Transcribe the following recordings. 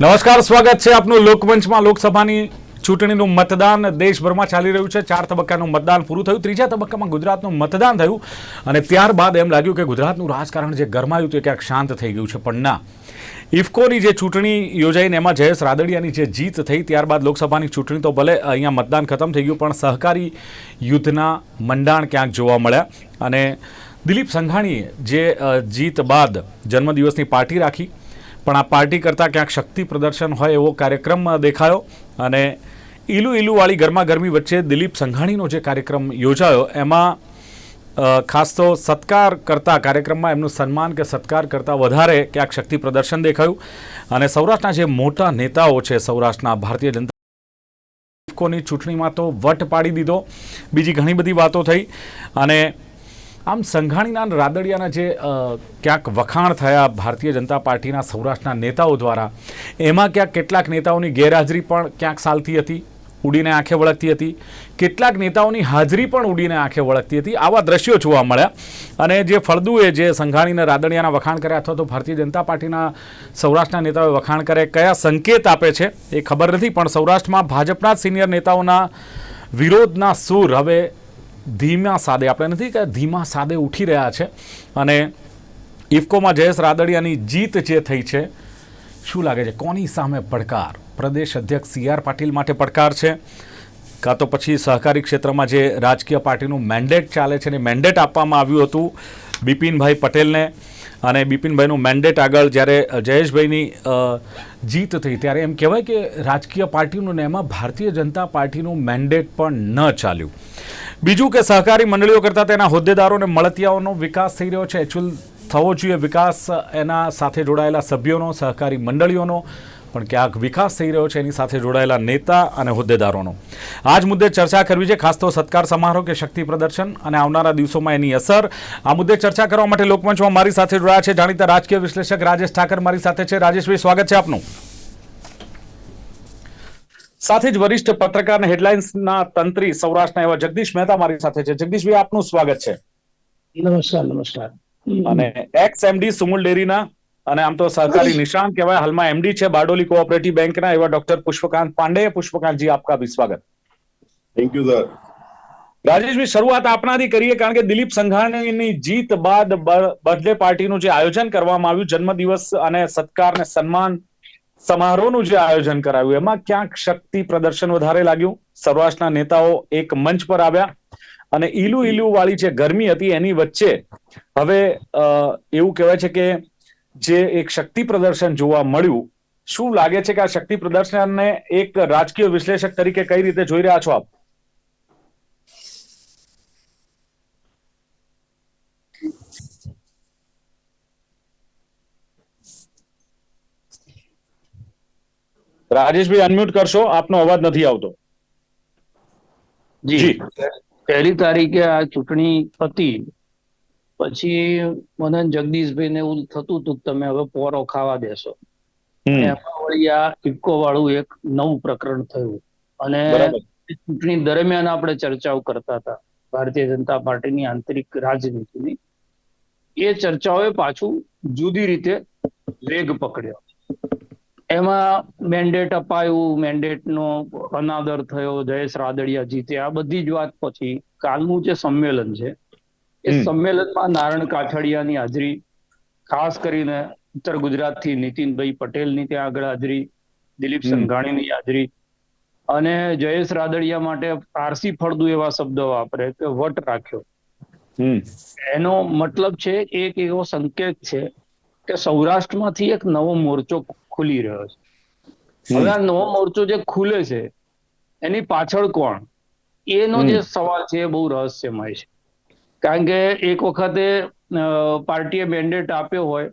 નમસ્કાર, સ્વાગત છે આપનું લોકમંચમાં. લોકસભાની ચૂંટણીનું મતદાન દેશભરમાં ચાલી રહ્યું છે. ચાર તબક્કાનું મતદાન પૂરું થયું. ત્રીજા તબક્કામાં ગુજરાતનું મતદાન થયું અને ત્યારબાદ એમ લાગ્યું કે ગુજરાતનું રાજકારણ જે ગરમાયું તે ક્યાંક શાંત થઈ ગયું છે. પણ ના. ઇફકોની જે ચૂંટણી યોજાઈને એમાં જયેશ રાદડિયાની જે જીત થઈ ત્યારબાદ લોકસભાની ચૂંટણી તો ભલે અહીંયા મતદાન ખતમ થઈ ગયું, પણ સહકારી યુદ્ધના મંડાણ ક્યાંક જોવા મળ્યા. અને દિલીપ સંઘાણીએ જે જીત બાદ જન્મદિવસની પાર્ટી રાખી. પણ આ પાર્ટી કરતાં ક્યાંક શક્તિ પ્રદર્શન હોય એવો કાર્યક્રમ દેખાયો. અને ઈલુ ઈલુવાળી ગરમા ગરમી વચ્ચે દિલીપ સંઘાણીનો જે કાર્યક્રમ યોજાયો, એમાં ખાસ તો સત્કાર કરતા કાર્યક્રમમાં એમનું સન્માન કે સત્કાર કરતાં વધારે ક્યાંક શક્તિ પ્રદર્શન દેખાયું. અને સૌરાષ્ટ્રના જે મોટા નેતાઓ છે, સૌરાષ્ટ્રના ભારતીય જનતા કોની ચૂંટણીમાં તો વટ પાડી દીધો. બીજી ઘણી બધી વાતો થઈ. અને આમ સંઘાણીના રાદડિયાના જે ક્યાંક વખાણ થયા ભારતીય જનતા પાર્ટીના સૌરાષ્ટ્રના નેતાઓ દ્વારા, એમાં ક્યાંક કેટલાક નેતાઓની ગેરહાજરી પણ ક્યાંક સાલતી હતી, ઉડીને આંખે વળગતી હતી. કેટલાક નેતાઓની હાજરી પણ ઉડીને આંખે વળગતી હતી. આવા દ્રશ્યો જોવા મળ્યા. અને જે ફળદુએ જે સંઘાણીને રાદડિયાના વખાણ કર્યા અથવા તો ભારતીય જનતા પાર્ટીના સૌરાષ્ટ્રના નેતાઓએ વખાણ કરે કયા સંકેત આપે છે એ ખબર નથી. પણ સૌરાષ્ટ્રમાં ભાજપના સિનિયર નેતાઓના વિરોધના સૂર હવે ધીમા સાદે, આપણે નથી કે ધીમા સાદે ઉઠી રહ્યા છે. અને ઇફકોમાં જયેશ રાદડિયાની જીત જે થઈ છે, શું લાગે છે? કોની સામે પડકાર? પ્રદેશ અધ્યક્ષ સી આર પાટીલ માટે પડકાર છે. કાં તો પછી સહકારી ક્ષેત્રમાં જે રાજકીય પાર્ટીનું મેન્ડેટ ચાલે છે ને મેન્ડેટ આપવામાં આવ્યું હતું બિપિનભાઈ પટેલને. અને બિપિનભાઈનું મેન્ડેટ આગળ જ્યારે જયેશભાઈની જીત થઈ, ત્યારે એમ કહેવાય કે રાજકીય પાર્ટીનું ને એમાં ભારતીય જનતા પાર્ટીનું મેન્ડેટ પણ ન ચાલ્યું. બીજું કે સહકારી મંડળીઓ કરતાં તેના હોદ્દેદારો અને મળતિયાઓનો વિકાસ થઈ રહ્યો છે. એકચ્યુઅલ થવો જોઈએ વિકાસ એના સાથે જોડાયેલા સભ્યોનો, સહકારી મંડળીઓનો પણ ક્યાંક વિકાસ થઈ રહ્યો છે. એની સાથે જોડાયેલા નેતા અને હોદ્દેદારોનો. આ જ મુદ્દે ચર્ચા કરવી છે. ખાસ તો સત્કાર સમારોહ કે શક્તિ પ્રદર્શન અને આવનારા દિવસોમાં એની અસર. આ મુદ્દે ચર્ચા કરવા માટે લોકમંચમાં મારી સાથે જોડાયા છે. જાણીતા રાજકીય વિશ્લેષક રાજેશ ઠાકર મારી સાથે છે. રાજેશભાઈ, સ્વાગત છે આપનું. સાથે જ વરિષ્ઠ પત્રકાર અને હેડલાઇન્સના તંત્રી સૌરાષ્ટ્રના એવા જગદીશ મહેતા મારી સાથે છે. જગદીશભાઈ આપનું સ્વાગત છે. નમસ્કાર નમસ્કાર. અને એક્સ એમડી સુમુલ ડેરીના અને આમ તો સહકારી નિશાન કહેવાય હાલમાં એમડી છે બારડોલી કોઓપરેટિવ બેંકના એવા ડોક્ટર પુષ્પકાંત પાંડે. પુષ્પકાંતજી આપકા ભી સ્વાગત. થેન્ક યુ સર રાજેશભાઈ શરૂઆત આપનાથી કરીએ કારણ કે દિલીપ સંઘાણીની જીત બાદ બર્થડે પાર્ટીનું જે આયોજન કરવામાં આવ્યું જન્મદિવસ અને સત્કાર ને સન્માન સમારોહનું જે આયોજન કરાયું એમાં ક્યાંક શક્તિ પ્રદર્શન વધારે લાગ્યું. સૌરાષ્ટ્રના નેતાઓ એક મંચ પર આવ્યા અને ઈલુ ઈલુ વાળી જે ગરમી હતી એની વચ્ચે હવે એવું કહેવાય છે કે જે એક શક્તિ પ્રદર્શન જોવા મળ્યું. શું લાગે છે કે આ શક્તિ પ્રદર્શનને એક રાજકીય વિશ્લેષક તરીકે કઈ રીતે જોઈ રહ્યા છો આપ? રાજેશભાઈ અનમ્યુટ કરશો? આપનો અવાજ નથી આવતો. જી. પહેલી તારીખે આ ચૂંટણી હતી. પછી મને જગદીશભાઈ ને એવું થતું હતું તમે હવે પોરો ખાવા દેશો એમાં વળી આ ઇફકો વાળું એક નવું પ્રકરણ થયું. અને ચૂંટણી દરમિયાન આપણે ચર્ચાઓ કરતા હતા. ભારતીય જનતા પાર્ટીની આંતરિક રાજનીતિની. એ ચર્ચાઓએ પાછું જુદી રીતે વેગ પકડ્યો. એમાં મેન્ડેટ અપાયું મેન્ડેટનો અનાદર થયો જયેશ રાદડિયા જીતે. આ બધી જ વાત પછી કાલનું જે સંમેલન છે એ સંમેલનમાં નારણ કાછડિયાની હાજરી ખાસ કરીને ઉત્તર ગુજરાતથી નીતિનભાઈ પટેલની ત્યાં આગળ હાજરી દિલીપ. સંઘાણીની હાજરી અને જયેશ રાદડિયા માટે આરસી ફળદુ એવા શબ્દો વાપરે કે વટ રાખ્યો. એનો મતલબ છે એક એવો સંકેત છે કે સૌરાષ્ટ્રમાંથી એક નવો મોરચો ખુલી રહ્યો છે. હવે આ નવો મોરચો જે ખુલે છે એની પાછળ કોણ? એનો જે સવાલ છે એ બહુ રહસ્યમય છે. કારણ કે એક વખતે પાર્ટીએ મેન્ડેટ આપ્યો હોય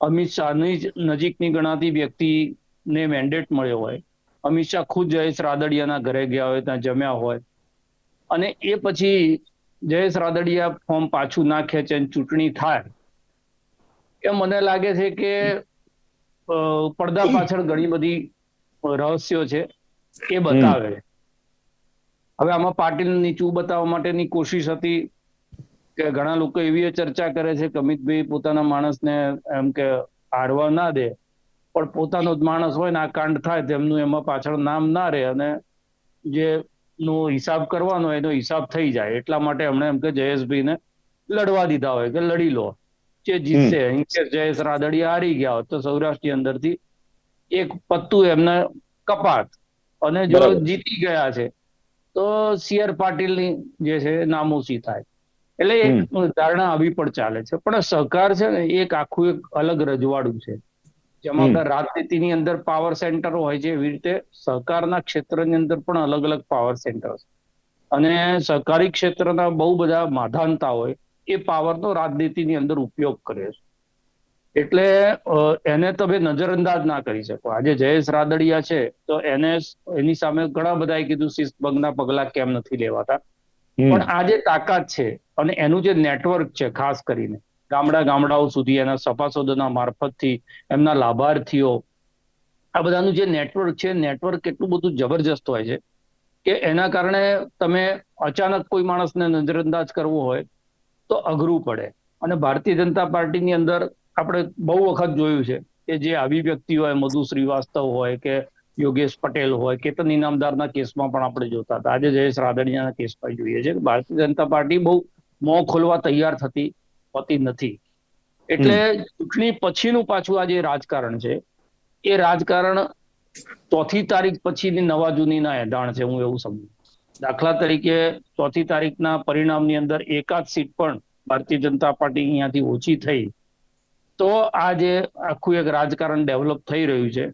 અમિત શાહની જ નજીકની ગણાતી વ્યક્તિને મેન્ડેટ મળ્યો હોય અમિત શાહ ખુદ જયેશ રાદડિયાના ઘરે ગયા હોય ત્યાં જમ્યા હોય અને એ પછી જયેશ રાદડિયા ફોર્મ પાછું ના ખેંચે ચૂંટણી થાય. એ મને લાગે છે કે પડદા પાછળ ઘણી બધી રહસ્યો છે એ બતાવે. હવે આમાં પાટીલ નીચું બતાવવા માટેની કોશિશ હતી કે ઘણા લોકો એવી ચર્ચા કરે છે કે અમિતભાઈ પોતાના માણસને એમ કે હારવા ના દે પણ પોતાનો જ માણસ હોય ને આ કાંડ થાય તેમનું એમાં પાછળ નામ ના રહે અને જે નો હિસાબ કરવાનો હોય એનો હિસાબ થઈ જાય. એટલા માટે એમણે એમ કે જયેશભાઈને લડવા દીધા હોય કે લડી લો. જે જીતશે. ઇન્કેસ જયેશ રાદડિયા હારી ગયા હોત તો સૌરાષ્ટ્રની અંદરથી એક પત્તું એમને કપાત. અને જો જીતી ગયા છે તો સીઆર પાટીલની જે છે એ નામોશી થાય. એટલે એક ધારણા આવી પણ ચાલે છે. પણ સહકાર છે ને એક આખું એક અલગ રજવાડું છે. જેમાં. આપણે રાજનીતિની અંદર પાવર સેન્ટર હોય છે એવી રીતે સહકારના ક્ષેત્રની અંદર પણ અલગ અલગ પાવર સેન્ટર છે અને સહકારી ક્ષેત્રના બહુ બધા માધાનતા હોય. એ પાવરનો રાજનીતિની અંદર ઉપયોગ કરે છે. એટલે એને તમે નજરઅંદાજ ના કરી શકો. આજે જયેશ રાદડિયા છે તો એને એની સામે ઘણા બધાએ કીધું શિસ્તભંગના પગલા કેમ નથી લેવાતા. પણ આ જે તાકાત છે અને એનું જે નેટવર્ક છે ખાસ કરીને ગામડા ગામડાઓ સુધી એના સભાસદોના મારફતથી એમના લાભાર્થીઓ આ બધાનું જે નેટવર્ક છે નેટવર્ક એટલું બધું જબરજસ્ત હોય છે કે એના કારણે તમે અચાનક કોઈ માણસને નજરઅંદાજ કરવો હોય તો અઘરું પડે. અને ભારતીય જનતા પાર્ટીની અંદર આપણે બહુ વખત જોયું છે કે જે આવી વ્યક્તિ હોય મધુ શ્રીવાસ્તવ હોય કે યોગેશ પટેલ હોય કેતન ઇનામદારના કેસમાં પણ આપણે જોતા હતા. આજે જયેશ રાદડિયાના કેસમાં જોઈએ છે કે ભારતીય જનતા પાર્ટી બહુ મોં ખોલવા તૈયાર થતી હોતી નથી. એટલે ચૂંટણી પછીનું પાછું આ જે રાજકારણ છે એ રાજકારણ ચોથી તારીખ પછીની નવા જૂનીના એડાણ છે હું એવું સમજુ. દાખલા તરીકે ચોથી તારીખના પરિણામની અંદર એકાદ સીટ પણ ભારતીય જનતા પાર્ટી અહીંયાથી ઓછી થઈ. તો આ જે આખું એક રાજકારણ ડેવલપ થઈ રહ્યું છે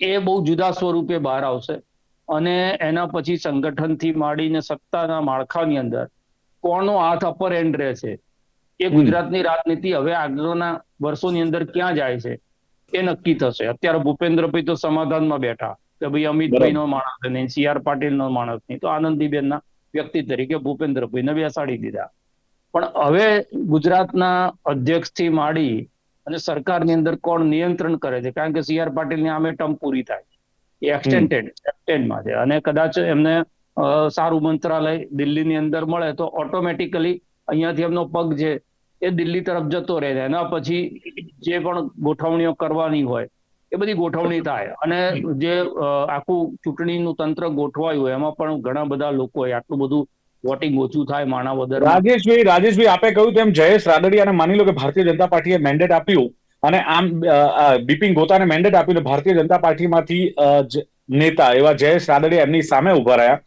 એ બહુ જુદા સ્વરૂપે બહાર આવશે. અને એના પછી સંગઠનથી માંડીને સત્તાના માળખાની અંદર કોનો હાથ અપર એન્ડ રહે છે એ ગુજરાતની રાજનીતિ હવે આગળના વર્ષોની અંદર ક્યાં જાય છે એ નક્કી થશે. અત્યારે ભૂપેન્દ્રભાઈ તો સમાધાનમાં બેઠા. કે ભાઈ અમિતભાઈ નો માણસ નહીં સી આર પાટીલ નો માણસ નહીં. તો આનંદીબેનના વ્યક્તિ તરીકે ભૂપેન્દ્રભાઈને બેસાડી દીધા. પણ હવે ગુજરાતના અધ્યક્ષથી માંડી અને સરકારની અંદર કોણ નિયંત્રણ કરે છે? કારણ કે સી આર પાટીલની આમે ટર્મ પૂરી થાય. એ એક્સટેન્ડેડ એક્સટેન્ડમાં છે. અને કદાચ એમને સારું મંત્રાલય દિલ્હીની અંદર મળે તો ઓટોમેટિકલી અહીંયાથી એમનો પગ છે એ દિલ્હી તરફ જતો રહે. છે એના પછી જે પણ ગોઠવણીઓ કરવાની હોય એ બધી ગોઠવણી થાય. અને જે આખું ચૂંટણીનું તંત્ર ગોઠવાયું એમાં પણ ઘણા બધા લોકો આટલું બધું વોટિંગ ઓછું થાય માણાવદર રાજેશભાઈ રાજેશભાઈ, આપે કહ્યું તેમ જયેશ રાદડિયાને માની લો કે ભારતીય જનતા પાર્ટીએ મેન્ડેટ આપ્યું અને આમ બિપિન ગોતાને મેન્ડેટ આપ્યું ભારતીય જનતા પાર્ટીમાંથી નેતા એવા જયેશ રાદડિયા એમની સામે ઊભા રહ્યા.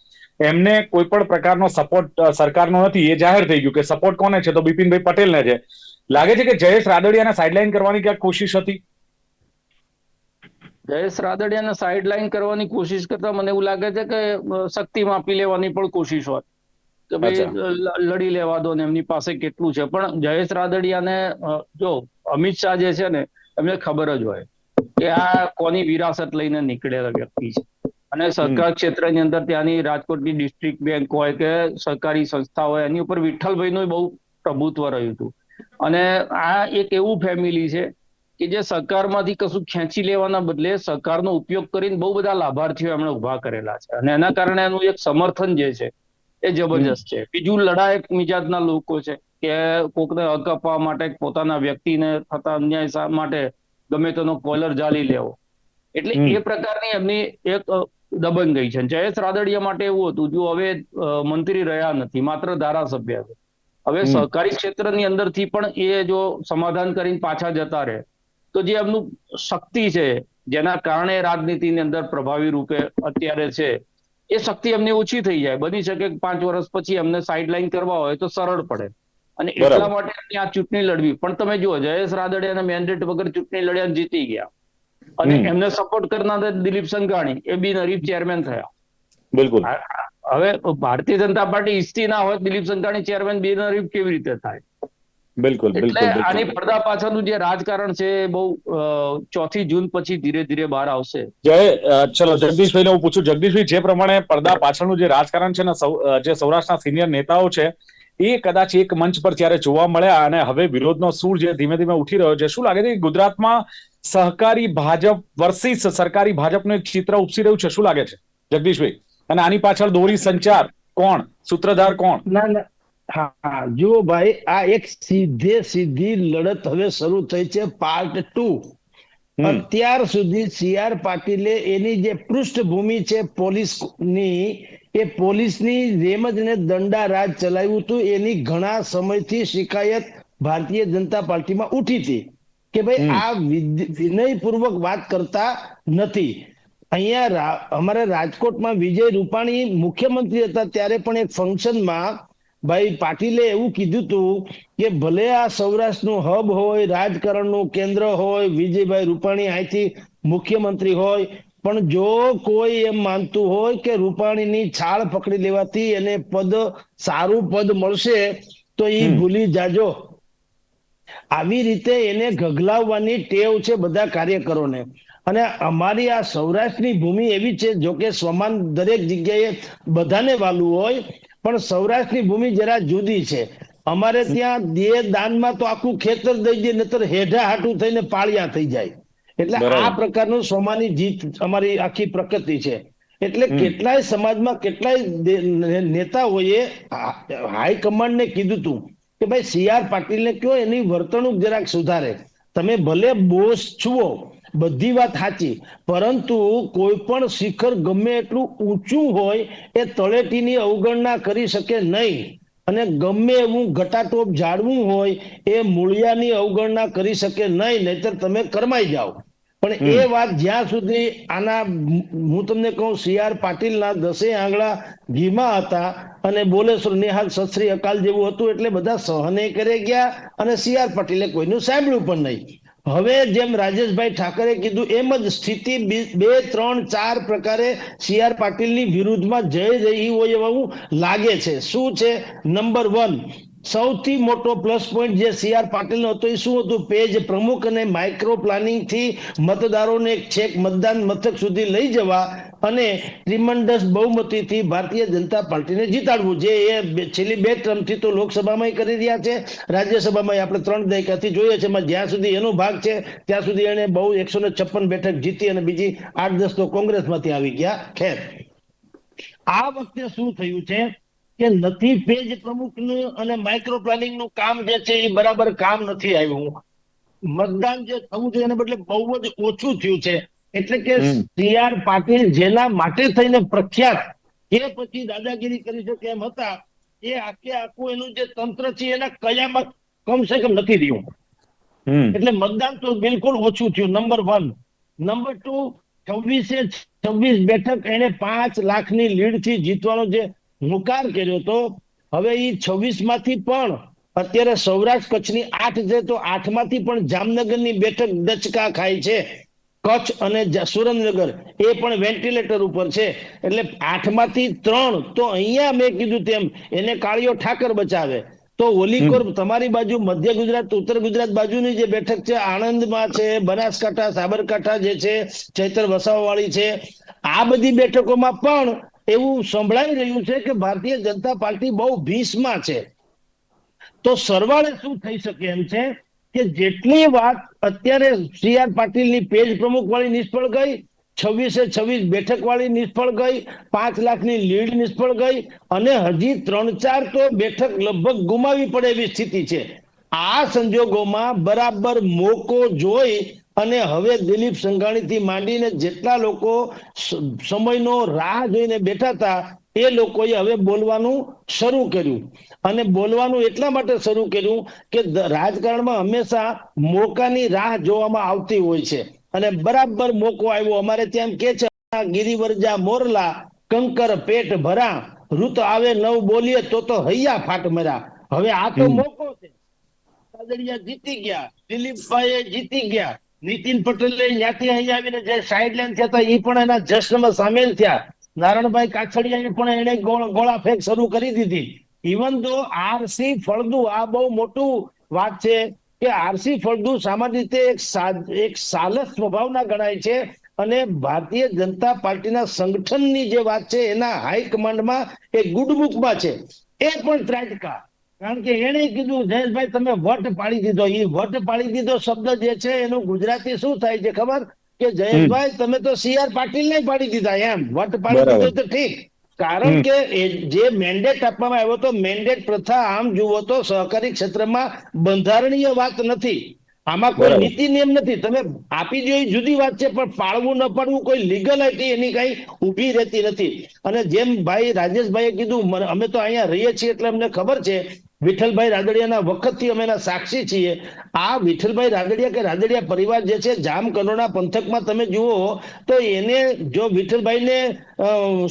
એમને કોઈ પણ પ્રકારનો સપોર્ટ સરકારનો નથી. એ જાહેર થઈ ગયું કે સપોર્ટ કોને છે? તો બિપિનભાઈ પટેલને છે. લાગે છે કે જયેશ રાદડિયાને સાઇડલાઇન કરવાની ક્યાંક કોશિશ હતી? જયેશ રાદડિયાને સાઇડલાઇન કરવાની કોશિશ કરતા મને એવું લાગે છે કે શક્તિ માપી લેવાની પણ કોશિશ હોય. કે ભાઈ લડી લેવા દો ને એમની પાસે કેટલું છે. પણ જયેશ રાદડિયાને જો અમિત શાહ જે છે ને એમને ખબર જ હોય કે આ કોની વિરાસત લઈને નીકળેલા વ્યક્તિ છે. અને સરકાર ક્ષેત્રની અંદર ત્યાંની રાજકોટની ડિસ્ટ્રિક્ટ બેંક હોય કે સરકારી સંસ્થા હોય એની ઉપર વિઠ્ઠલભાઈનું બહુ પ્રભુત્વ રહ્યું હતું. અને આ એક એવું ફેમિલી છે કે જે સહકારમાંથી કશું ખેંચી લેવાના બદલે સહકારનો ઉપયોગ કરીને બહુ બધા લાભાર્થીઓ એમણે ઊભા કરેલા છે. અને એના કારણે એનું એક સમર્થન જે છે એ જબરજસ્ત છે. બીજું લડાયક મિજાજના લોકો છે કે કોકને હક આપવા માટે પોતાના વ્યક્તિને થતા અન્યાય માટે ગમે તેનો કોલર જાળી લેવો. એટલે એ પ્રકારની એમની એક દબન ગઈ છે. જયેશ રાદડિયા માટે એવું હતું જો હવે મંત્રી રહ્યા નથી માત્ર ધારાસભ્ય છે. હવે. સહકારી ક્ષેત્રની અંદરથી પણ એ જો સમાધાન કરીને પાછા જતા રહે તો જે એમનું શક્તિ છે જેના કારણે રાજનીતિની અંદર પ્રભાવી રૂપે અત્યારે છે એ શક્તિ એમને ઓછી થઈ જાય. બની શકે કે પાંચ વર્ષ પછી એમને સાઇડલાઇન કરવા હોય તો સરળ પડે. અને એટલા માટે એમની આ ચૂંટણી લડવી. પણ તમે જુઓ જયેશ રાદડિયાના મેન્ડેટ વગર ચૂંટણી લડ્યા અને જીતી ગયા. અને એમને સપોર્ટ કરનાર દિલીપ સંઘાણી એ બિનહરીફ ચેરમેન થયા. બિલકુલ. હવે ભારતીય જનતા પાર્ટી ઈચ્છતી ના હોય દિલીપ સંઘાણી ચેરમેન બિનહરીફ કેવી રીતે થાય? બિલકુલ એટલે બિલકુલ આની પડદા પાછળનું જે રાજકારણ છે એ બહુ ચોથી જૂન પછી ધીરે ધીરે બહાર આવશે. જય ચલો જગદીશભાઈને હું પૂછું જગદીશભાઈ જે પ્રમાણે પડદા પાછળનું જે રાજકારણ છે ને જે સૌરાષ્ટ્રના સિનિયર નેતાઓ છે એ કદાચ એક મંચ પર ત્યારે જોવા મળ્યા અને હવે વિરોધનો સૂર જે ધીમે ધીમે ઉઠી રહ્યો છે શું લાગે છે કે ગુજરાતમાં સહકારી ભાજપ વર્સિસ સરકારી ભાજપનું એક ચિત્ર ઉપસી રહ્યું છે શું લાગે છે? જગદીશભાઈ અને આની પાછળ દોરી સંચાર કોણ? સૂત્રધાર કોણ? ના ના. હા જુઓ ભાઈ આ એક સીધે સીધી લડત હવે શરૂ થઈ છે પાર્ટ ટુ અત્યાર સુધી સી આર પાટીલે એની જે પૃષ્ઠભૂમિ છે પોલીસની એ પોલીસની જેમ જ ને દંડા રાજ ચલાવ્યું હતું. એની ઘણા સમયથી શિકાયત ભારતીય જનતા પાર્ટીમાં ઉઠી હતી કે ભાઈ આ વિનયપૂર્વક વાત કરતા નથી. અહીંયા અમારે રાજકોટમાં વિજય રૂપાણી મુખ્યમંત્રી હતા ત્યારે પણ એક ફંક્શનમાં ભાઈ પાટીલે એવું કીધું હતું કે ભલે આ સૌરાષ્ટ્રનું હબ હોય રાજકારણનું કેન્દ્ર હોય વિજયભાઈ રૂપાણી અહીંથી મુખ્યમંત્રી હોય પણ જો કોઈ એમ માનતું હોય કે રૂપાણીની છાળ પકડી લેવાથી એને પદ સારું પદ મળશે તો એ ભૂલી જાજો. આવી રીતે એને ગગલાવવાની ટેવ છે બધા કાર્યકરોને. અને અમારી આ સૌરાષ્ટ્રની ભૂમિ એવી છે જો કે સમાન દરેક જગ્યાએ બધાને વાલું હોય પણ સૌરાષ્ટ્રની ભૂમિ જરા જુદી છે. અમારે ત્યાં દેહ દાનમાં તો આખું ખેતર દઈ દે નતર હેઢા હાટું થઈને પાળિયા થઈ જાય. એટલે આ પ્રકારનું સોમાની જીત અમારી આખી પ્રકૃતિ છે. એટલે કેટલાય સમાજમાં કેટલાય દે- હાઈ નેતાઓએ હાઈકમાન્ડને કીધું હતું કે ભાઈ સી આર પાટીલને કયો એની વર્તણૂક જરાક સુધારે. તમે ભલે બોસ છુઓ બધી વાત સાચી. પરંતુ કોઈ પણ શિખર ગમે એટલું ઊંચું હોય એ તળેટીની અવગણના કરી શકે નહીં. અને ગમે એવું ઘટાટોપ જાળવું હોય એ મૂળિયાની અવગણના કરી શકે નહીં નહીતર તમે કરમાઈ જાઓ. પણ એ વાત જ્યાં સુધી આના હું તમને કહું સી આર પાટીલના દસે આંગળા ઘીમાં હતા અને બોલેશ્વર નિહાલ સત શ્રી અકાલ જેવું હતું એટલે બધા સહને કરે ગયા અને સી આર પાટીલે કોઈનું સાંભળ્યું પણ નહીં. હવે જેમ રાજેશભાઈ ઠાકરે કીધું, એમ જ સ્થિતિ બે, ત્રણ, ચાર પ્રકારે સી આર પાટીલની વિરુદ્ધમાં જઈ રહી હોય એવું લાગે છે. શું છે? નંબર વન સૌથી મોટો પ્લસ પોઈન્ટ જે સી આર પાટીલનો હતો એ શું હતું? પેજ પ્રમુખ અને માઇક્રો પ્લાનિંગથી મતદારોને છેક મતદાન મથક સુધી લઈ જવા અને ટ્રીમન્ડસ બહુમતીથી ભારતીય જનતા પાર્ટીને જીતાડવું. જે એ છેલ્લી બે ટર્મથી તો લોકસભામાં કરી રહ્યા છે. રાજ્યસભામાં આપણે ત્રણ દાયકાથી જોઈએ છે એમાં જ્યાં સુધી એનો ભાગ છે, ત્યાં સુધી એને બહુ એકસો ને છપ્પન બેઠક જીતી અને બીજી આઠ દસ તો કોંગ્રેસમાંથી આવી ગયા. ખેર. આ વખતે શું થયું છે? કે નથી પેજ પ્રમુખનું અને માઇક્રો પ્લાનિંગનું કામ જે છે એ બરાબર કામ નથી આવ્યું. મતદાન જે થવું જોઈએ એને બદલે બહુ જ ઓછું થયું છે. એટલે કે સી આર પાટીલ જેના માટે થઈને પ્રખ્યાત એ પછી દાદાગીરી કરી શકે એમ હતા એ આખે આખું એનું જે તંત્ર છે એના કયામાં કમસે કમ નથી રહ્યું. એટલે મતદાન તો બિલકુલ ઓછું થયું. નંબર વન નંબર ટુ છવ્વીસે છવ્વીસ બેઠક એને પાંચ લાખની લીડથી જીતવાનો જે મુકાર કર્યો તો હવે એ છવ્વીસમાંથી પણ અત્યારે સૌરાષ્ટ્ર કચ્છની આઠ છે તો આઠમાંથી પણ જામનગરની બેઠક દચકા ખાય છે. કચ્છ અને સુરેન્દ્રનગર એ પણ વેન્ટિલેટર ઉપર છે. એટલે આઠમાંથી ત્રણ તો અહીંયા મેં કીધું તેમ એને કાળિયો ઠાકર બચાવે. તો ઓલીકોર તમારી બાજુ મધ્ય ગુજરાત ઉત્તર ગુજરાત બાજુની જે બેઠક છે આણંદમાં છે બનાસકાંઠા સાબરકાંઠા જે છે ચૈતર વસાવાવાળી છે. આ બધી બેઠકોમાં પણ એવું સંભળાઈ રહ્યું છે કે ભારતીય જનતા પાર્ટી બહુ ભીષમાં છે. તો સરવાળે શું થઈ શકે એમ છે કે જેટલી વાત અત્યારે સી આર પાટીલની પેજ પ્રમુખ વાળી નિષ્ફળ ગઈ, છવ્વીસે છવ્વીસ બેઠક વાળી નિષ્ફળ ગઈ, પાંચ લાખની લીડ નિષ્ફળ ગઈ અને હજી ત્રણ ચાર તો બેઠક લગભગ ગુમાવી પડે એવી સ્થિતિ છે. આ સંજોગોમાં બરાબર મોકો જોઈ અને હવે દિલીપ સંઘાણીથી માંડીને જેટલા લોકો સમયનો રાહ જોઈને બેઠા હતા એ લોકોએ હવે બોલવાનું શરૂ કર્યું. અને બોલવાનું એટલા માટે શરૂ કર્યું કે રાજકારણમાં હંમેશા મોકાની રાહ જોવામાં આવતી હોય છે. અને બરાબર મોકો આવ્યો. અમારે ત્યાં કે છે ગિરિવરજા મોરલા કંકર પેટ ભરા ઋત આવે નવ બોલીએ તો તો હૈયા ફાટ મર્યા હવે આ તો મોકો છે. જીતી ગયા. દિલીપભાઈ જીતી ગયા. નીતિન પટેલે ત્યાંથી અહીં આવીને જે સાઇડલાઇન થયા હતા એ પણ એના જશ્નમાં સામેલ થયા. નારણભાઈ કાછડિયાએ પણ એને ગોળા ફેંક શરૂ કરી દીધી. ઇવન તો આરસી ફળદુ, આ બહુ મોટું વાત છે કે આરસી ફળદુ સામાન્ય રીતે એક એક સાલસ સ્વભાવના ગણાય છે અને ભારતીય જનતા પાર્ટીના સંગઠનની જે વાત છે, એના હાઈકમાન્ડમાં એ ગુડબુકમાં છે. એ પણ ત્રાટકા. કારણ કે એને કીધું જયેશભાઈ તમે વટ પાડી દીધો. એ વટ પાડી દીધો શબ્દ જે છે એનું ગુજરાતી શું થાય છે ખબર? કે જયેશભાઈ તમે તો સીઆર પાટીલ ને પાડી દીધા એમ. વટ પાડી દીધો તો ઠીક. કારણ કે જે મેન્ડેટ આપવામાં આવ્યો તો મેન્ડેટ પ્રથા આમ જુઓ તો સહકારી ક્ષેત્રમાં બંધારણીય વાત નથી. આમાં કોઈ નીતિ નિયમ નથી. તમે આપી દો એ જુદી વાત છે પણ પાળવું ન પાડવું કોઈ લીગલાઇટી એની કઈ ઊભી રહેતી નથી. અને જેમ ભાઈ રાજેશભાઈએ કીધું અમે તો અહીંયા રહીએ છીએ એટલે અમને ખબર છે વિઠ્ઠલભાઈ રાદડિયાના વખતથી અમે એના સાક્ષી છીએ. આ વિઠ્ઠલભાઈ રાદડિયા કે રાદડિયા પરિવાર જે છે જામકંડોરણા પંથકમાં તમે જુઓ તો એને જો વિઠ્ઠલભાઈને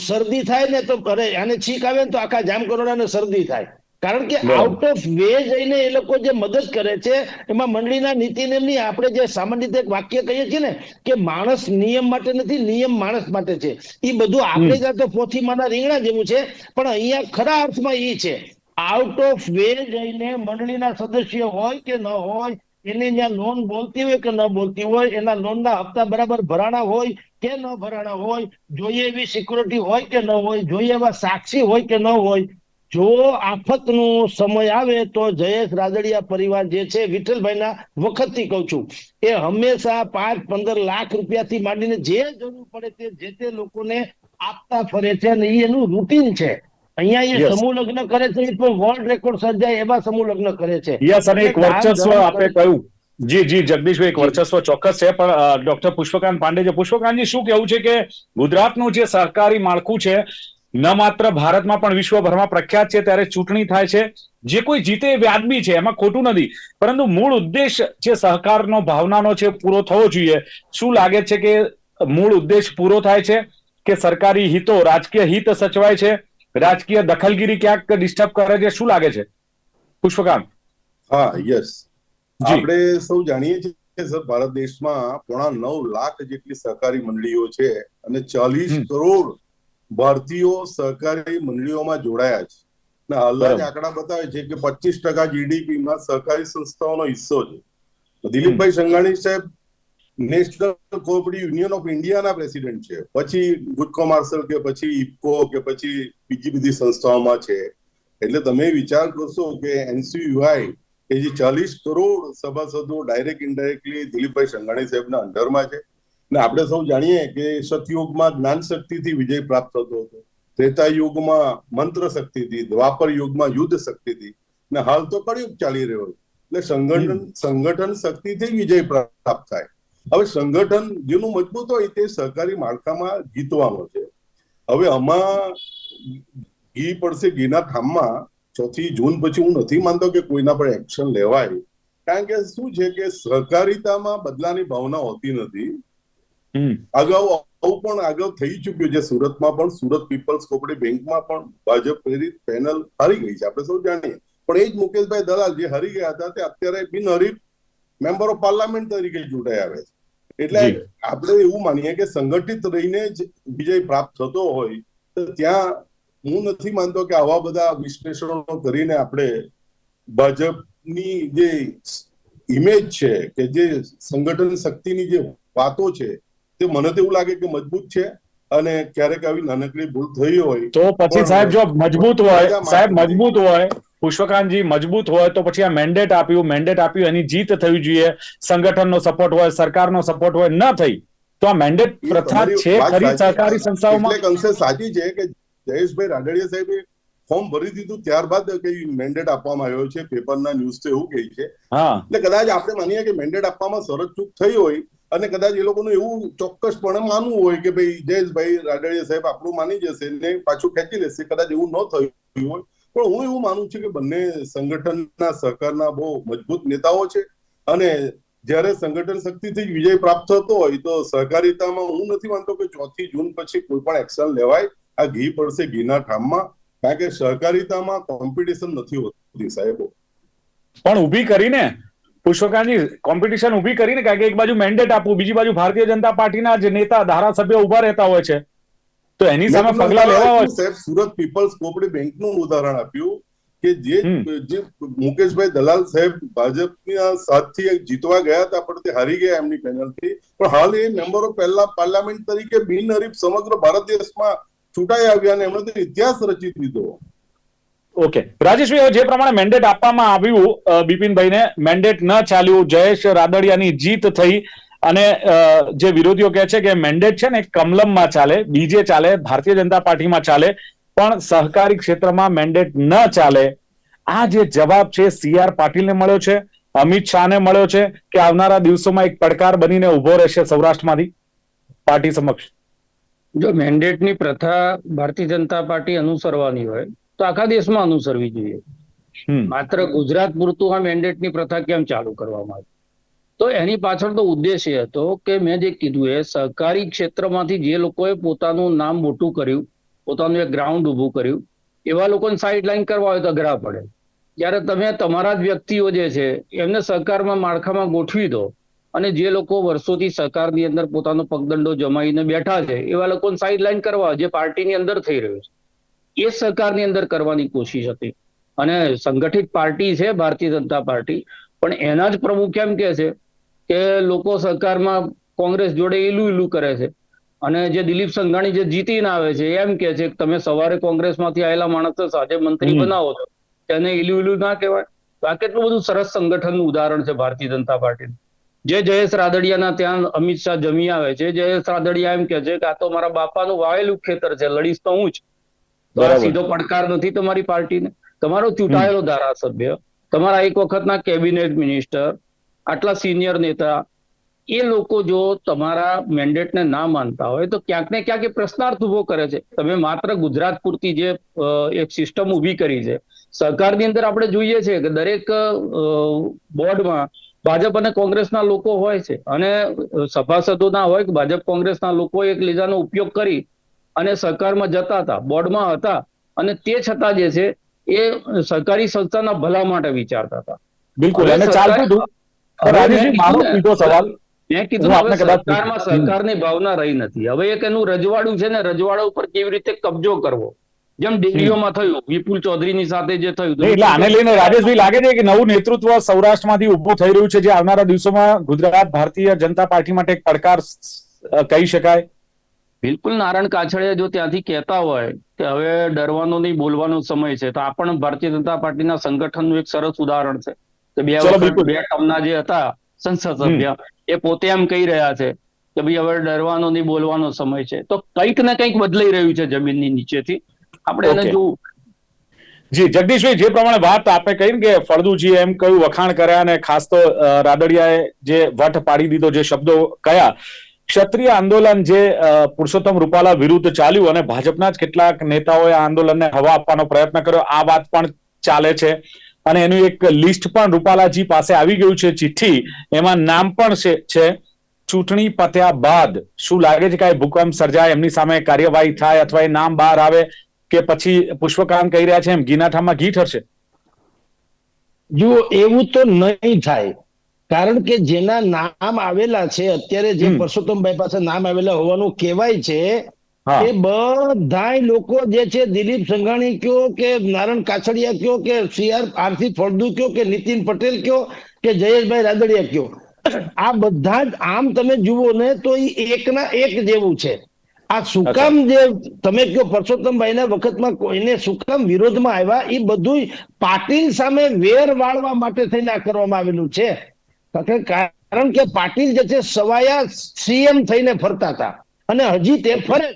શરદી થાય ને તો અરે આને છીક આવે ને તો આખા ને શરદી થાય. કારણ કે આઉટ ઓફ વે જઈને એ લોકો જે મદદ કરે છે એમાં મંડળીના નીતિ નિયમની આપણે જે સામાન્ય રીતે એક વાક્ય કહીએ છીએ ને કે માણસ નિયમ માટે નથી નિયમ માણસ માટે છે. એ બધું આપણે ત્યાં તો પોથીમાંના રીંગણા જેવું છે પણ અહીંયા ખરા અર્થમાં એ છે. આઉટ ઓફ વે જઈને મંડળીના સદસ્ય હોય કે ન હોય એને જ્યાં લોન બોલતી હોય કે ન બોલતી હોય એના લોનના હપ્તા બરાબર ભરાણા હોય કે ન ભરાણા હોય જોઈએ એવી સિક્યુરિટી હોય કે ન હોય જોઈએ એવા સાક્ષી હોય કે ન હોય જો આફતનો સમય આવે તો જયેશ રાદડિયા પરિવાર જે છે વિઠ્ઠલભાઈના વખતથી કહું છું એ હંમેશા પાંચ પંદર લાખ રૂપિયાથી માંડીને જે જરૂર પડે તે જે તે લોકોને આપતા ફરે છે અને એનું રૂટીન છે. અહીંયા એ સમૂહ લગ્ન કરે છે એ પણ વર્લ્ડ રેકોર્ડ સર્જાય એવા સમૂહ લગ્ન કરે છે. યસ અને એક વર્ચસ્વ આપે કહ્યું. જી જી જગદીશભાઈ એક વર્ચસ્વ ચોક્કસ છે પણ ડોક્ટર પુષ્પકાંત પાંડે છે પુષ્પકાંતજી શું કેવું છે કે ગુજરાતનું જે સહકારી માળખું છે ન માત્ર ભારતમાં પણ વિશ્વભરમાં પ્રખ્યાત છે ત્યારે ચૂંટણી થાય છે. જે કોઈ જીતે એ વ્યાજબી છે એમાં ખોટું નથી. પરંતુ મૂળ ઉદ્દેશ જે સહકારનો ભાવનાનો છે પૂરો થવો જોઈએ. શું લાગે છે કે મૂળ ઉદ્દેશ પૂરો થાય છે? કે સરકારી હિતો રાજકીય હિત સચવાય છે? રાજકીય દખલગીરી ક્યાંક ડિસ્ટર્બ કરે છે? શું લાગે છે? પુષ્પકાંત. હા યસ આપણે સૌ જાણીએ છીએ સર ભારત દેશમાં પોણા નવ લાખ જેટલી સહકારી મંડળીઓ છે અને ચાલીસ કરોડ ભારતીયો સહકારી મંડળીઓમાં જોડાયા છે. અને હાલના જ આંકડા બતાવે છે કે પચીસ ટકા જીડીપીમાં સહકારી સંસ્થાઓનો હિસ્સો છે. દિલીપભાઈ સંઘાણી સાહેબ નેશનલ કોઓપરેટિવ યુનિયન ઓફ ઇન્ડિયાના પ્રેસિડેન્ટ છે. પછી ગુટકો માર્શલ કે પછી ઇફકો કે પછી બીજી બધી સંસ્થાઓમાં છે. એટલે તમે વિચાર કરશો કે એનસીયુઆઈ એ જે ચાલીસ કરોડ સભાસદો ડાયરેક્ટ ઇનડાયરેક્ટલી દિલીપભાઈ સંઘાણી સાહેબના અંડરમાં છે. ને આપણે સૌ જાણીએ કે સતયુગમાં જ્ઞાન શક્તિથી વિજય પ્રાપ્ત થતો હતો. ત્રેતા યુગમાં મંત્ર શક્તિથી દ્વાપર યુગમાં યુદ્ધ શક્તિથી ને હાલ તો કળયુગ ચાલી રહ્યો એટલે સંગઠન સંગઠન શક્તિથી વિજય પ્રાપ્ત થાય. હવે સંગઠન જેનું મજબૂત હોય તે સહકારી માળખામાં જીતવાનો છે. હવે આમાં ઘી પડશે ઘીના ઠામમાં ચોથી જૂન પછી હું નથી માનતો કે કોઈના પર એક્શન લેવાય. કારણ કે શું છે કે સહકારિતામાં બદલાની ભાવના હોતી નથી. અગાઉ આવું પણ આગળ થઈ ચુક્યું છે. સુરતમાં પણ સુરત પીપલ્સ કોપરેટિવ બેંકમાં પણ ભાજપ પ્રેરિત પેનલ હારી ગઈ છે. આપણે સૌ જાણીએ. પણ એ જ મુકેશભાઈ દલાલ જે હારી ગયા હતા તે અત્યારે બિનહરીફ મેમ્બર ઓફ પાર્લામેન્ટ તરીકે ચૂંટાઈ આવે છે. એટલે આપણે એવું માનીએ કે સંગઠિત રહીને જ વિજય પ્રાપ્ત થતો હોય તો ત્યાં હું નથી માનતો કે આવા બધા વિશ્લેષણો કરીને આપણે ભાજપની જે ઇમેજ છે કે જે સંગઠન શક્તિની જે વાતો છે તે મને તો એવું લાગે કે મજબૂત છે અને ક્યારેક આવી નાનકડી ભૂલ થઈ હોય તો પછી સાહેબ જો મજબૂત હોય સાહેબ મજબૂત હોય પુષ્પકાંતજી મજબૂત હોય તો પછી આ મેન્ડેટ આપ્યું મેન્ડેટ આપ્યું એની જીત થવી જોઈએ સંગઠનનો સપોર્ટ હોય સરકારનો સપોર્ટ હોય ન થઈ તો આ મેન્ડેટ પ્રથા છે ખરી સાચી. સહકારી સંસ્થાઓમાં? અંશે સાચી છે કે જયેશભાઈ રાડડિયા સાહેબે ફોર્મ ભરી દીધું ત્યારબાદ કઈ મેન્ડેટ આપવામાં આવ્યો છે પેપરના ન્યૂઝ તો એવું કહે છે. એટલે કદાચ આપણે માનીએ કે મેન્ડેટ આપવામાં સરજ ચૂક થઈ હોય અને કદાચ એ લોકોનું એવું ચોક્કસપણે માનવું હોય કે ભાઈ જયેશભાઈ રાડડિયા સાહેબ આપણું માની જશે ને પાછું ખેંચી લેશે, કદાચ એવું ન થયું હોય. પણ હું એવું માનું છું કે બંને સંગઠનના સહકારના બહુ મજબૂત નેતાઓ છે અને જ્યારે સંગઠન શક્તિથી વિજય પ્રાપ્ત થતો હોય તો સહકારિતામાં હું નથી માનતો કે ચોથી જૂન પછી કોઈ પણ એક્શન લેવાય. આ ઘી પડશે ઘીના ઠામમાં. કારણ કે સહકારિતામાં કોમ્પિટિશન નથી હોતી સાહેબો. પણ ઊભી કરીને પુષ્પકાંતજી કોમ્પિટિશન ઊભી કરીને કારણ કે એક બાજુ મેન્ડેટ આપવું બીજી બાજુ ભારતીય જનતા પાર્ટીના જે નેતા ધારાસભ્ય ઊભા રહેતા હોય છે. તો એની સામે પગલા લેવા હોય સાહેબ સુરત પીપલ્સ કોઓપરેટિવ બેંકનું ઉદાહરણ આપ્યું કે જે જે મુકેશભાઈ દલાલ સાહેબ ભાજપના સાથથી જીતવા ગયા હતા પણ તે હારી ગયા એમની પેનલથી પણ હાલ એ મેમ્બર ઓફ પહેલા પાર્લામેન્ટ તરીકે બિનહરીફ સમગ્ર ભારત દેશમાં છૂટાઈ આવ્યા અને એમણે તે ઇતિહાસ રચી દીધો. ઓકે રાજેશભાઈ જે પ્રમાણે મેન્ડેટ આપવામાં આવ્યું બિપિનભાઈને મેન્ડેટ ન ચાલ્યું, જયેશ રાદડિયાની જીત થઈ અને જે વિરોધીઓ કહે છે કે મેન્ડેટ છે ને કમલમમાં ચાલે, બીજે ચાલે, ભારતીય જનતા પાર્ટીમાં ચાલે, પણ સહકારી ક્ષેત્રમાં મેન્ડેટ ન ચાલે. આ જે જવાબ છે સી આર પાટીલને મળ્યો છે, અમિત શાહને મળ્યો છે કે આવનારા દિવસોમાં એક પડકાર બનીને ઊભો રહેશે સૌરાષ્ટ્રમાંથી? પાર્ટી સમક્ષ. જો મેન્ડેટની પ્રથા ભારતીય જનતા પાર્ટી અનુસરવાની હોય તો આખા દેશમાં અનુસરવી જોઈએ. માત્ર ગુજરાત પૂરતું આ મેન્ડેટની પ્રથા કેમ ચાલુ કરવામાં આવી? તો એની પાછળ તો ઉદ્દેશ એ હતો કે મેં જે કીધું એ સહકારી ક્ષેત્રમાંથી જે લોકોએ પોતાનું નામ મોટું કર્યું પોતાનું એક ગ્રાઉન્ડ ઊભું કર્યું એવા લોકોને સાઇડ લાઈન કરવા હોય તો અઘરા પડે. જ્યારે તમે તમારા જ વ્યક્તિઓ જે છે એમને સહકારમાં માળખામાં ગોઠવી દો અને જે લોકો વર્ષોથી સહકારની અંદર પોતાનો પગદંડો જમાઈને બેઠા છે એવા લોકોને સાઇડ લાઈન કરવા જે પાર્ટીની અંદર થઈ રહ્યું છે. એ સરકારની અંદર કરવાની કોશિશ હતી. અને સંગઠિત પાર્ટી છે ભારતીય જનતા પાર્ટી. પણ એના જ પ્રમુખ કેમ કે છે કે લોકો સરકારમાં કોંગ્રેસ જોડે ઈલું ઈલું કરે છે. અને જે દિલીપ સંઘાણી જે જીતીને આવે છે એમ કે છે કે તમે સવારે કોંગ્રેસમાંથી આવેલા માણસો સાંજે મંત્રી બનાવો છો તેને ઈલું ઈલું ના કહેવાય. તો આ કેટલું બધું સરસ સંગઠનનું ઉદાહરણ છે ભારતીય જનતા પાર્ટીનું. જે જયેશ રાદડિયાના ત્યાં અમિત શાહ જમી આવે છે. જયેશ રાદડિયા એમ કે છે કે આ તો મારા બાપાનું વાવેલું ખેતર છે લડીશ તો હું જ. તો આ સીધો પડકાર નથી તમારી પાર્ટીને. તમારો ચૂંટાયેલો ધારાસભ્ય તમારા એક વખતના કેબિનેટ મિનિસ્ટર આટલા સિનિયર નેતા એ લોકો જો તમારા મેન્ડેટને ના માનતા હોય તો ક્યાંક ને ક્યાંક એ પ્રશ્નાર્થ ઊભો કરે છે. તમે માત્ર ગુજરાત પૂરતી જે એક સિસ્ટમ ઊભી કરી છે સરકારની અંદર આપણે જોઈએ છે કે દરેક બોર્ડમાં ભાજપ અને કોંગ્રેસના લોકો હોય છે. અને અ, સભાસદો ના હોય કે ભાજપ કોંગ્રેસના લોકો એક લીધાનો ઉપયોગ કરી અને સરકારમાં જતા હતા બોર્ડમાં હતા અને તે છતાં જે છે એ સરકારી સંસ્થાના ભલા માટે વિચારતા હતા. બિલકુલ અને ચાલતું હતું હવે પણ રાજેશજી મેં મારો સીધો સવાલ. મેં કીધું હવે સરકારમાં પૂછું. સરકારની ભાવના રહી નથી. હવે એક એનું રજવાડું છે ને રજવાડા ઉપર કેવી રીતે કબજો કરવો? જેમ દિલ્હીઓમાં થયું વિપુલ ચૌધરીની સાથે જે થયું એટલે આને લઈને રાજેશભાઈ લાગે છે કે નવું નેતૃત્વ સૌરાષ્ટ્રમાંથી ઉભું થઈ રહ્યું છે જે આવનારા દિવસોમાં ગુજરાત ભારતીય જનતા પાર્ટી માટે એક પડકાર કહી શકાય. બિલકુલ નારાયણ કાછડિયા જો ત્યાંથી કહેતા હોય કે હવે ડરવાનો નહીં બોલવાનો સમય છે તો આ પણ ભારતીય જનતા પાર્ટીના સંગઠનનું એક સરસ ઉદાહરણ છે. કે બે વખત બે ટર્મના જે હતા સંસદ સભ્ય એ પોતે એમ કહી રહ્યા છે કે ભાઈ હવે ડરવાનો નહીં બોલવાનો સમય છે. તો કંઈક ને કંઈક બદલાઈ રહ્યું છે જમીનની નીચેથી. આપણે એને. જોવું. જી જગદીશભાઈ જે પ્રમાણે વાત આપે કહી કે ફળદુજીએ એમ કયું વખાણ કર્યા અને ખાસ તો રાદડિયાએ જે વટ પાડી દીધો જે શબ્દો કયા ક્ષત્રિય આંદોલન જે પુરુષોત્તમ રૂપાલા વિરુદ્ધ ચાલ્યું અને ભાજપના જ કેટલાક નેતાઓએ આ આંદોલનને હવા આપવાનો પ્રયત્ન કર્યો, આ વાત પણ ચાલે છે. અને એનું એક લિસ્ટ પણ રૂપાલાજી પાસે આવી ગયું છે ચિઠ્ઠી. એમાં નામ પણ છે- ચૂંટણી પત્યા બાદ. શું લાગે છે કે ભૂકંપ સર્જાય, એમની સામે કાર્યવાહી થાય અથવા એ નામ બહાર આવે કે પછી પુષ્પકાંત કહી રહ્યા છે એમ ગીનાઠામાં ઘી ઠરશે જુઓ, એવું તો નહીં થાય. કારણ કે જેના નામ આવેલા છે અત્યારે જે પરસોત્તમભાઈ પાસે નામ આવેલા હોવાનું કહેવાય છે એ બધાય લોકો જે છે દિલીપ સંઘાણી કયો કે નારણ કાછડિયા કયો કે સીઆર આરસી ફળદુ કયો કે નીતિન પટેલ કયો કે જયેશભાઈ રાદડિયા કયો? આ બધા જ આમ તમે જુઓ ને તો એ એકના એક જેવું છે. આ સુકામ જે તમે કયો પરસોત્તમભાઈના વખતમાં કોઈને સુકામ કામ વિરોધમાં આવ્યા એ બધું પાટીલ સામે વેર વાળવા માટે થઈને આ કરવામાં આવેલું છે. કારણ કે- પાટીલ જે છે સવાયા સીએમ થઈને ફરતા હતા. અને હજી તે ફરે.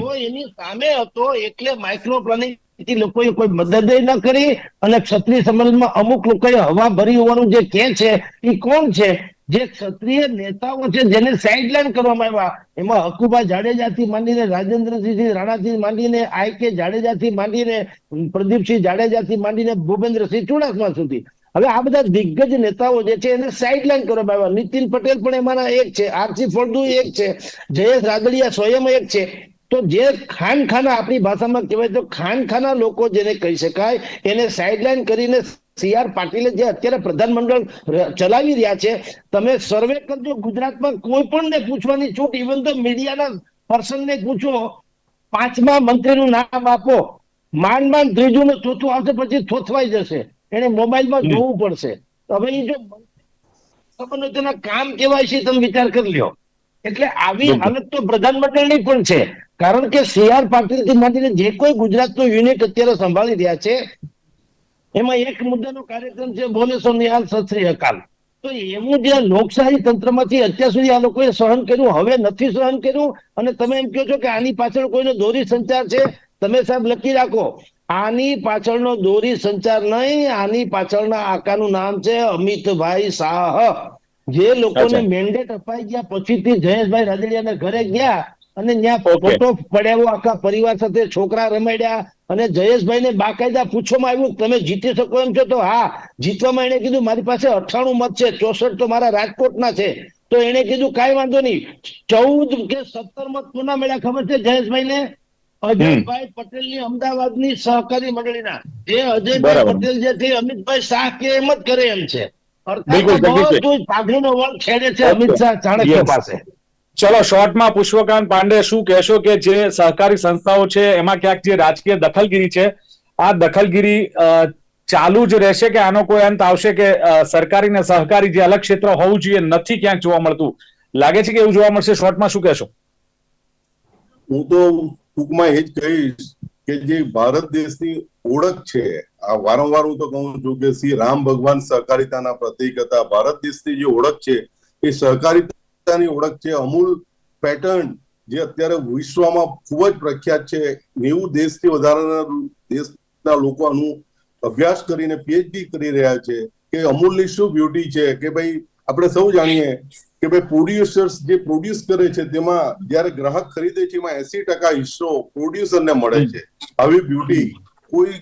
તો એની સામે હતો એટલે માઇક્રો પ્લાનિંગ લોકોએ કોઈ મદદ ન કરી અને ક્ષત્રિય સમાજમાં અમુક લોકોએ હવા ભરી હોવાનું જે કે છે એ કોણ છે? જે ક્ષત્રિય નેતાઓ છે જેને સાઇડલાઇન કરવામાં આવ્યા. એમાં હકુબા જાડેજાથી માંડીને રાજેન્દ્રસિંહ રાણાથી માંડીને આઈ કે જાડેજાથી માંડીને પ્રદીપસિંહ જાડેજાથી માંડીને ભૂપેન્દ્રસિંહ ચુડાસમા સુધી. હવે આ બધા દિગ્ગજ નેતાઓ જે છે એને સાઇડલાઇન કરવામાં આવ્યા. નીતિન પટેલ પણ એમાંના એક છે, આરસી ફળદુ એક છે, જયેશ રાદડિયા સ્વયં એક છે. તો જે ખાનખાના આપણી ભાષામાં કહેવાય તો ખાનખાના લોકો જેને કહી શકાય, એને સાઇડલાઇન કરીને સી પાટીલે જે અત્યારે પ્રધાનમંડળ ચલાવી રહ્યા છે, તમે સર્વે કરજો ગુજરાતમાં કોઈ પણ ને પૂછવાની છૂટ ઇવન તો મીડિયાના પર્સન ને પૂછો. પાંચમા મંત્રીનું નામ આપો. માંડ માંડ ત્રીજું ને ચોથું આવશે, પછી થોથવાઈ જશે. એને મોબાઈલમાં જોવું પડશે. હવે એ જો ખબર તેના કામ કેવા છે તમે વિચાર કરી લ્યો. એટલે આવી હાલત તો પ્રધાનમંત્રીની પણ છે. કારણ કે સી આર પાટીલથી માંડીને જે કોઈ ગુજરાતનું યુનિટ અત્યારે સંભાળી રહ્યા છે એમાં એક મુદ્દાનો કાર્યક્રમ છે બોલેસો નિહાલ સત શ્રી અકાલ. તો એવું જે લોકશાહી તંત્રમાંથી અત્યાર સુધી આ લોકોએ સહન કર્યું હવે નથી સહન કર્યું. અને તમે એમ કહો છો કે આની પાછળ કોઈનો દોરી સંચાર છે? તમે સાહેબ લખી રાખો. આની પાછળનો દોરી સંચાર નહીં આની પાછળના આકાનું નામ છે અમિતભાઈ શાહ. જે લોકોને મેન્ડેટ અપાઈ ગયા પછીથી જયેશભાઈ રાદડિયાના ઘરે ગયા અને ત્યાં ફોટો પડાવ્યો આખા પરિવાર સાથે છોકરા રમાડ્યા અને જયેશભાઈને બાકાયદા પૂછવામાં આવ્યું તમે જીતી શકો એમ છો તો હા. જીતવામાં એને કીધું મારી પાસે અઠાણું મત છે ચોસઠ તો મારા રાજકોટના છે. તો એને કીધું કાંઈ વાંધો નહીં. ચૌદ કે સત્તર મત કોના મળ્યા ખબર છે જયેશભાઈને? અજયભાઈ પટેલની અમદાવાદની સહકારી મંડળીના. જે અજયભાઈ પટેલ જે છે અમિતભાઈ શાહ કે એમ જ કરે એમ છે. ચલો શોર્ટમાં પુષ્પકાંત પાંડે શું કહેશો કે જે સહકારી સંસ્થાઓ છે એમાં ક્યાંક જે રાજકીય દખલગીરી છે આ દખલગીરી ચાલુ જ રહેશે કે આનો કોઈ અંત આવશે કે સરકારી ને સહકારી જે અલગ ક્ષેત્ર હોવું જોઈએ નથી ક્યાંક જોવા મળતું? લાગે છે કે એવું જોવા મળશે? શોર્ટમાં શું કહેશો? હું તો ટૂંકમાં એ જ કહીશ કે જે ભારત દેશની ઓળખ છે, આ વારંવાર હું તો કહું છું કે શ્રી રામ ભગવાન સહકારિતાના પ્રતિક હતા. ભારત દેશની જે ઓળખ છે, એ સહકારિતાની ઓળખ છે. અમૂલ પેટર્ન જે અત્યારે વિશ્વમાં ખૂબ જ પ્રખ્યાત છે. નેવું દેશથી વધારાના દેશના લોકો આનું અભ્યાસ કરીને પીએચડી કરી રહ્યા છે કે અમૂલની શું બ્યુટી છે? કે ભાઈ આપણે સૌ જાણીએ કે ભાઈ પ્રોડ્યુસર્સ જે પ્રોડ્યુસ કરે છે, તેમાં જ્યારે ગ્રાહક ખરીદે છે, એમાં એસી ટકા હિસ્સો પ્રોડ્યુસરને મળે છે. આવી બ્યુટી કોઈ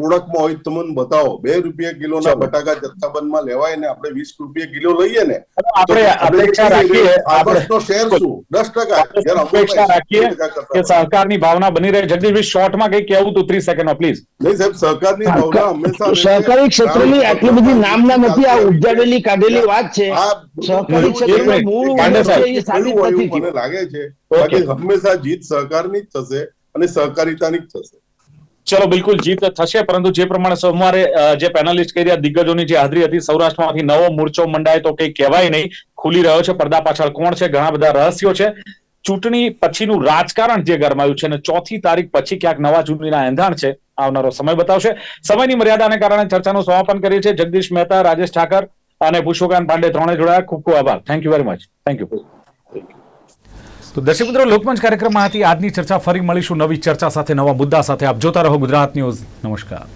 પ્રોડક્ટમાં હોય તો મને બતાવો. બે રૂપિયા કિલોના ના બટાકા જથ્થાબંધમાં લેવાય ને આપણે વીસ રૂપિયા કિલો લઈએ ને આપણે અપેક્ષા રાખીએ આપણે શેર શું? દસ ટકા. અપેક્ષા રાખીએ ટકા કરતા કે સહકારની ભાવના બની રહે. જગદીશભાઈ શોર્ટમાં કઈ કેવું તું ત્રીસ સેકન્ડ પ્લીઝ. નહીં સાહેબ સહકારની ભાવના હંમેશા. સહકારી ક્ષેત્રની આટલી બધી નામના નથી આ ઉપજાવેલી કાઢેલી વાત છે. સહકારી ક્ષેત્રનું મૂળ મને લાગે છે. હંમેશા જીત સહકારની જ થશે અને સહકારિતાની જ થશે. ચલો, બિલકુલ જીત થશે, પરંતુ જે પ્રમાણે સોમવારે જે પેનલિસ્ટ કરી રહ્યા દિગ્ગજોની જે હાજરી હતી, સૌરાષ્ટ્રમાંથી નવો મોરચો મંડાય, તો કઈ કહેવાય નહીં. ખુલી રહ્યો છે, પડદા પાછળ કોણ છે, ઘણા બધા રહસ્યો છે. ચૂંટણી પછીનું રાજકારણ જે ગરમાયું છે, અને ચોથી તારીખ પછી ક્યાંક નવા ચૂંટણીના એંધાણ છે, આવનારો સમય બતાવશે. સમયની મર્યાદાને કારણે ચર્ચાનું સમાપન કરીએ છીએ. જગદીશ મહેતા, રાજેશ ઠાકર અને પુષ્પકાંત પાંડે ત્રણે જોડાયા. ખૂબ ખૂબ આભાર. Thank you very much thank you તો દર્શક મિત્રો, લોકમંચ કાર્યક્રમમાં હતી આજની ચર્ચા ફરી મળીશું. નવી ચર્ચા સાથે, નવા મુદ્દા સાથે આપ જોતા રહો ગુજરાત ન્યૂઝ. નમસ્કાર.